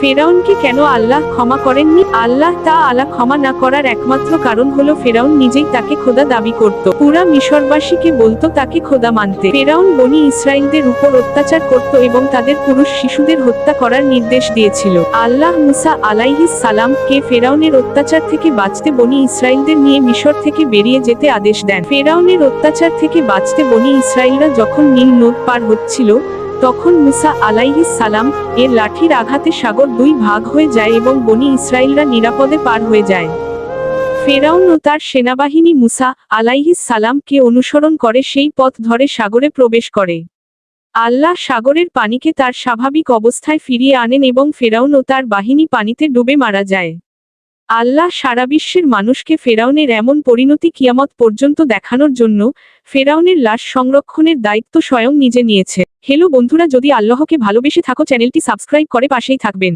ফেরাউনকে কেন আল্লাহ ক্ষমা করেননি? আল্লাহ তা আলা ক্ষমা না করার একমাত্র কারণ হলো ফেরাউন নিজেই তাকে খোদা দাবি করত। পুরা মিশরবাসীকে বলতো তাকে খোদা মানতে। ফেরাউন বনি ইসরায়েলদের উপর অত্যাচার করত এবং তাদের পুরুষ শিশুদের হত্যা করার নির্দেশ দিয়েছিল। আল্লাহ মুসা আলাইহিস সালাম কে ফেরাউনের অত্যাচার থেকে বাঁচতে বনি ইসরায়েলদের নিয়ে মিশর থেকে বেরিয়ে যেতে আদেশ দেন। ফেরাউনের অত্যাচার থেকে বাঁচতে বনি ইসরায়েলরা যখন নীল নদ পার হচ্ছিল তখন মুসা আলাইহিস সালাম এর লাঠির আঘাতে সাগর দুই ভাগ হয়ে যায় এবং বনি ইসরায়েলরা নিরাপদে পার হয়ে যায়। ফেরাউন ও তার সেনাবাহিনী মুসা আলাইহিস সালামকে অনুসরণ করে সেই পথ ধরে সাগরে প্রবেশ করে। আল্লাহ সাগরের পানিকে তার স্বাভাবিক অবস্থায় ফিরিয়ে আনেন এবং ফেরাউন ও তার বাহিনী পানিতে ডুবে মারা যায়। আল্লাহ সারা বিশ্বের মানুষকে ফেরাউনের এমন পরিণতি কিয়ামত পর্যন্ত দেখানোর জন্য ফেরাউনের লাশ সংরক্ষণের দায়িত্ব স্বয়ং নিজে নিয়েছে। হেলো বন্ধুরা, যদি আল্লাহকে ভালোবেসে থাকো, চ্যানেলটি সাবস্ক্রাইব করে পাশেই থাকবেন।